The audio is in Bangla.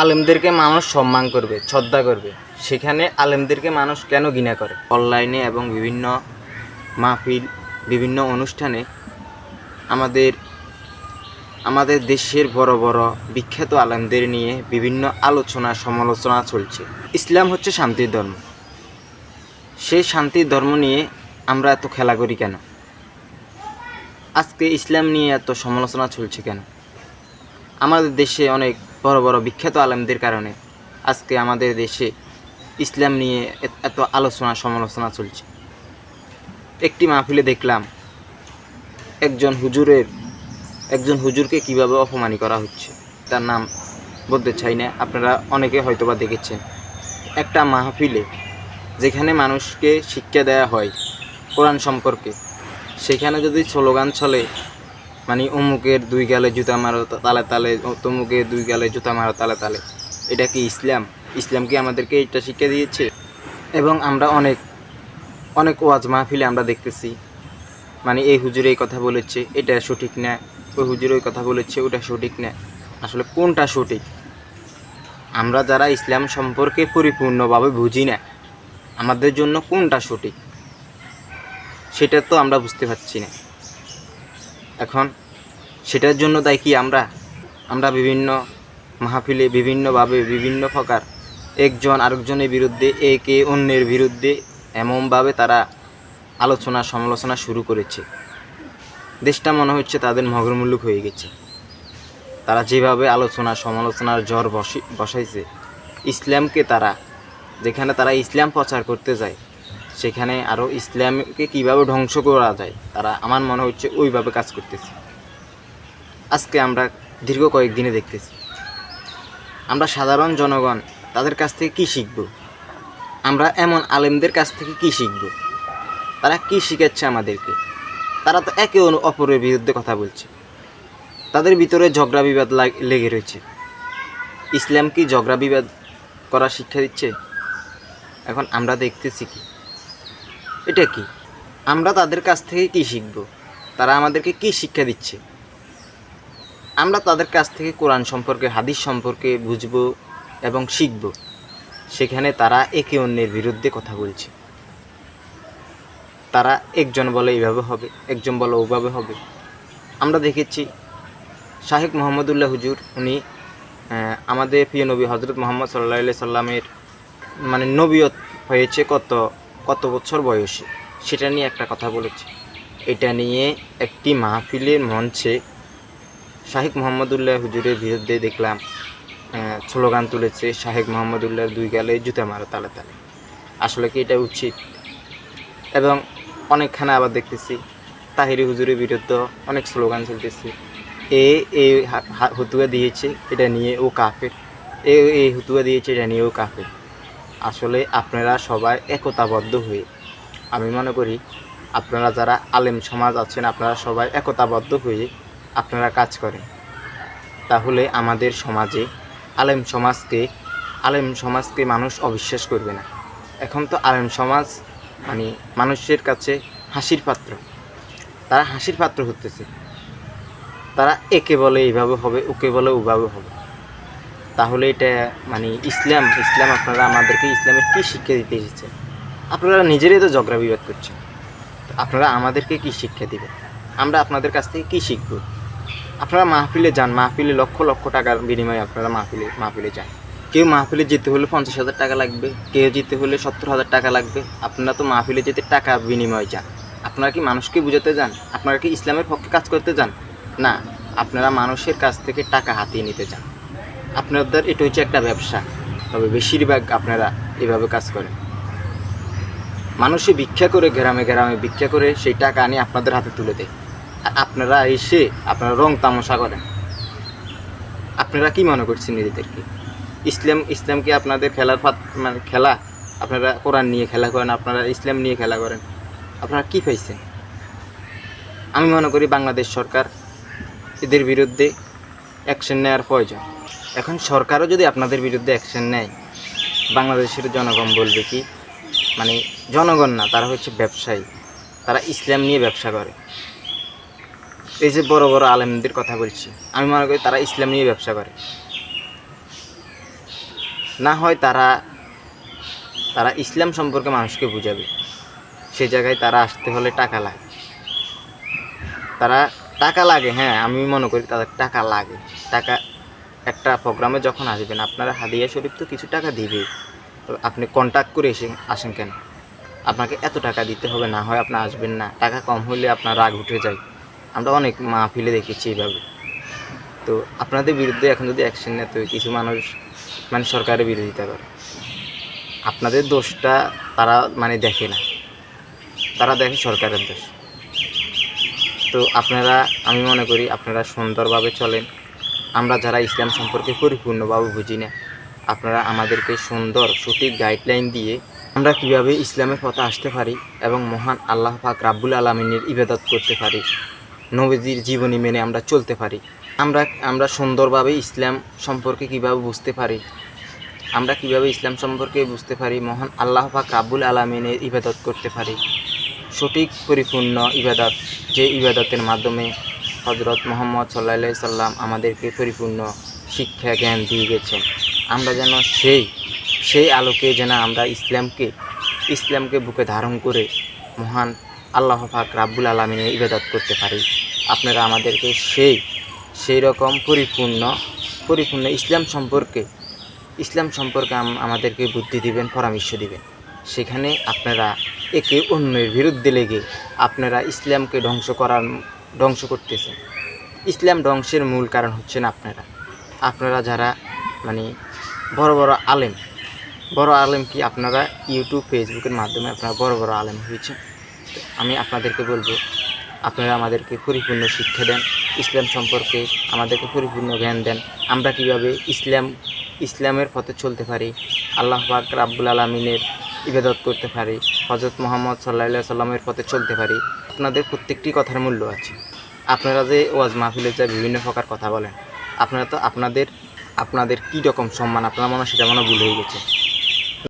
আলেমদেরকে মানুষ সম্মান করবে, শ্রদ্ধা করবে। সেখানে আলেমদেরকে মানুষ কেন ঘৃণা করে? অনলাইনে এবং বিভিন্ন মাহফিল, বিভিন্ন অনুষ্ঠানে আমাদের আমাদের দেশের বড় বড় বিখ্যাত আলেমদের নিয়ে বিভিন্ন আলোচনা, সমালোচনা চলছে। ইসলাম হচ্ছে শান্তির ধর্ম। সেই শান্তির ধর্ম নিয়ে আমরা এত খেলা করি কেন? আজকে ইসলাম নিয়ে এত সমালোচনা চলছে কেন? আমাদের দেশে অনেক বড় বড় বিখ্যাত আলেমদের কারণে আজকে আমাদের দেশে ইসলাম নিয়ে এত- আলোচনা সমালোচনা চলছে। একটি মাহফিলে দেখলাম একজন হুজুরের, একজন হুজুরকে কীভাবে অপমানি করা হচ্ছে, তার নাম বলতে চাই না, আপনারা অনেকে হয়তোবা দেখেছেন। একটা মাহফিলে যেখানে মানুষকে শিক্ষা দেওয়া হয় কোরআন সম্পর্কে, সেখানে যদি স্লোগান চলে মানে অমুকের দুই গালে জুতা মারো তালে তালে তমুকের দুই গালে জুতা মারো তালে তালে। এটা কি ইসলাম? ইসলাম কি আমাদেরকে এটা শিক্ষা দিয়েছে? এবং আমরা অনেক অনেক ওয়াজ মাহফিলে আমরা দেখতেছি। মানে এই হুজুর এই কথা বলেছে, এটা সঠিক না, ওই হুজুর ওই কথা বলেছে, ওটা সঠিক না। আসলে কোনটা সঠিক? আমরা যারা ইসলাম সম্পর্কে পরিপূর্ণভাবে বুঝি না, আমাদের জন্য কোনটা সঠিক? সেটা তো আমরা বুঝতে পারছি না। এখন সেটার জন্য তাই কি আমরা? আমরা বিভিন্ন মাহফিলে বিভিন্নভাবে বিভিন্ন প্রকার একজন আরেকজনের বিরুদ্ধে, একে অন্যের বিরুদ্ধে এমনভাবে তারা আলোচনা, সমালোচনা শুরু করেছে। দেশটা মনে হচ্ছে তাদের মগরমুল্লুক হয়ে গেছে। তারা যেভাবে আলোচনা, সমালোচনার জ্বর বসি, বসাইছে, ইসলামকে তারা, যেখানে তারা ইসলাম প্রচার করতে যায় সেখানে আরও ইসলামকে কীভাবে ধ্বংস করা যায়, তারা আমার মনে হচ্ছে ওইভাবে কাজ করতেছে। আজকে আমরা দীর্ঘ কয়েকদিনে দেখতেছি। আমরা সাধারণ জনগণ, তাদের কাছ থেকে কী শিখব? আমরা এমন আলেমদের কাছ থেকে কী শিখব? তারা কী শিখাচ্ছে আমাদেরকে? তারা তো একে অপরের বিরুদ্ধে কথা বলছে। তাদের ভিতরে ঝগড়া বিবাদ লাগ- রয়েছে। ইসলাম কি ঝগড়া বিবাদ করার শিক্ষা দিচ্ছে? এখন আমরা দেখতেছি কি। এটা কি? আমরা তাদের কাছ থেকে কি শিখব? তারা আমাদেরকে কি শিক্ষা দিচ্ছে? আমরা তাদের কাছ থেকে কোরআন সম্পর্কে, হাদিস সম্পর্কে বুঝব এবং শিখব। সেখানে তারা একে অন্যের বিরুদ্ধে কথা বলছে। তারা একজন বলে এইভাবে হবে, একজন বলে ওভাবে হবে। আমরা দেখেছি, শাহেক মোহাম্মদুল্লাহ হুজুর, উনি আমাদের প্রিয় নবী হজরত মোহাম্মদ সাল্লাহ সাল্লামের মানে নবীয়ত হয়েছে কত কত বছর বয়সে? সেটা নিয়ে একটা কথা বলেছে। এটা নিয়ে একটি মাহফিলের মঞ্চে শাহেক মোহাম্মদুল্লাহ হুজুরের বিরুদ্ধে দেখলাম স্লোগান তুলেছে, শাহেক মোহাম্মদুল্লাহর দুই গালে জুতা মারো তালে তালে। আসলে কি এটা উচিত? এবং অনেকখানে আবার দেখতেছি, তাহিরি হুজুরের বিরুদ্ধে অনেক স্লোগান চলতেছে। এ এই হুতুয়া দিয়েছে, এটা নিয়ে ও কাফের। এ এই হুতুয়া দিয়েছে, এটা নিয়ে ও কাফের। আসলে আপনারা সবাই একতাবদ্ধ হয়ে, আমি মনে করি আপনারা যারা আলেম সমাজ আছেন, আপনারা সবাই একতাবদ্ধ হয়ে আপনারা কাজ করেন। তাহলে আমাদের সমাজে আলেম সমাজকে আলেম সমাজকে মানুষ অবিশ্বাস করবে না। এখন তো আলেম সমাজ মানে মানুষের কাছে হাসির পাত্র। তারা হাসির পাত্র হতেছে। তারা একে বলে এইভাবে হবে, ওকে বলে ওভাবে হবে। তাহলে এটা মানে ইসলাম ইসলাম আপনারা আমাদেরকে ইসলামের কী শিক্ষা দিতে এসেছে আপনারা নিজেরাই তো ঝগড়া বিবাদ করছেন। আপনারা আমাদেরকে কি শিক্ষা দিবেন? আমরা আপনাদের কাছ থেকে কী শিখব? আপনারা মাহফিলে যান, মাহফিলে লক্ষ লক্ষ টাকার বিনিময়ে আপনারা মাহফিলে মাহফিলে যান। কেউ মাহফিলে যেতে হলে পঞ্চাশ হাজার টাকা লাগবে, কেউ যেতে হলে সত্তর হাজার টাকা লাগবে। আপনারা তো মাহফিলে যেতে টাকা বিনিময়ে যান। আপনারা কি মানুষকে বুঝাতে যান? আপনারা কি ইসলামের পক্ষে কাজ করতে যান? না, আপনারা মানুষের কাছ থেকে টাকা হাতিয়ে নিতে যান। আপনাদের এটা হচ্ছে একটা ব্যবসা, তবে বেশিরভাগ আপনারা এভাবে কাজ করেন। মানুষে ভিক্ষা করে, গ্রামে গ্রামে ভিক্ষা করে, সেই টাকা আনি আপনাদের হাতে তুলে দেয়। আর আপনারা এসে আপনারা রং তামাশা করেন। আপনারা কি মনে করছেন নিজেদেরকে ইসলাম ইসলাম কি আপনাদের খেলার পাত মানে খেলা? আপনারা কোরআন নিয়ে খেলা করেন, আপনারা ইসলাম নিয়ে খেলা করেন? আপনারা কি পাইছেন? আমি মনে করি বাংলাদেশ সরকার এদের বিরুদ্ধে অ্যাকশন নেওয়ার প্রয়োজন। এখন সরকারও যদি আপনাদের বিরুদ্ধে অ্যাকশন নেয়, বাংলাদেশের জনগণ বলবে কি মানে জনগণ না, তারা হচ্ছে ব্যবসায়ী। তারা ইসলাম নিয়ে ব্যবসা করে। এই যে বড় বড় আলেমদের কথা বলছি, আমি মনে করি তারা ইসলাম নিয়ে ব্যবসা করে। না হয় তারা তারা ইসলাম সম্পর্কে মানুষকে বুঝাবে। সে জায়গায় তারা আসতে হলে টাকা লাগে। তারা টাকা লাগে হ্যাঁ আমি মনে করি তাদের টাকা লাগে। টাকা একটা প্রোগ্রামে যখন আসবেন, আপনারা হাদিয়া শরীফ তো কিছু টাকা দিবে। তো আপনি কন্ট্যাক্ট করে এসে আসেন কেন? আপনাকে এত টাকা দিতে হবে, না হয় আপনি আসবেন না। টাকা কম হলে আপনার রাগ উঠে যায়। আমরা অনেক মাহফিলে দেখেছি এইভাবে। তো আপনাদের বিরুদ্ধে এখন যদি অ্যাকশন নেয়, তো কিছু মানুষ মানে সরকারের বিরোধিতা করে। আপনাদের দোষটা তারা মানে দেখে না। তারা দেখে সরকারের দোষ। তো আপনারা, আমি মনে করি আপনারা সুন্দরভাবে চলেন। আমরা যারা ইসলাম সম্পর্কে পরিপূর্ণভাবে বুঝি না, আপনারা আমাদেরকে সুন্দর, সঠিক গাইডলাইন দিয়ে আমরা কীভাবে ইসলামের পথে আসতে পারি এবং মহান আল্লাহ পাক রাব্বুল আলমিনের ইবাদত করতে পারি, নবীজির জীবনী মেনে আমরা চলতে পারি, আমরা আমরা সুন্দরভাবে ইসলাম সম্পর্কে কীভাবে বুঝতে পারি, আমরা কীভাবে ইসলাম সম্পর্কে বুঝতে পারি, মহান আল্লাহ পাক রাব্বুল আলমিনের ইবাদত করতে পারি, সঠিক, পরিপূর্ণ ইবাদত, যে ইবাদতের মাধ্যমে হজরত মোহাম্মদ সাল্লা সাল্লাম আমাদেরকে পরিপূর্ণ শিক্ষা জ্ঞান দিয়ে গেছেন। আমরা যেন সেই সেই আলোকে যেন আমরা ইসলামকে ইসলামকে বুকে ধারণ করে মহান আল্লাহ পাক রাব্বুল আলমিনের ইবাদত করতে পারি। আপনারা আমাদেরকে সেই সেই রকম পরিপূর্ণ পরিপূর্ণ ইসলাম সম্পর্কে ইসলাম সম্পর্কে আমাদেরকে বুদ্ধি দিবেন, পরামর্শ দিবেন। সেখানে আপনারা একে অন্যের বিরুদ্ধে লেগে আপনারা ইসলামকে ধ্বংস করার ধ্বংস করতেছেন ইসলাম ধ্বংসের মূল কারণ হচ্ছেন আপনারা। আপনারা যারা মানে বড় বড় আলেম বড় আলেম কি আপনারা ইউটিউব ফেসবুকের মাধ্যমে আপনারা বড় বড় আলেম হয়েছেন? আমি আপনাদেরকে বলব, আপনারা আমাদেরকে পরিপূর্ণ শিক্ষা দেন, ইসলাম সম্পর্কে আমাদেরকে পরিপূর্ণ জ্ঞান দেন। আমরা কীভাবে ইসলাম, ইসলামের পথে চলতে পারি, আল্লাহ পাক রাব্বুল আলমিনের ইবাদত করতে পারি হজরত মোহাম্মদ সাল্লাহ সাল্লামের পথে চলতে পারি আপনাদের প্রত্যেকটি কথার মূল্য আছে। আপনারা যে ওয়াজ মাহফিলে যা বিভিন্ন প্রকার কথা বলেন, আপনারা তো আপনাদের আপনাদের কী রকম সম্মান, আপনারা মনে সেটা মনে ভুল হয়ে গেছে।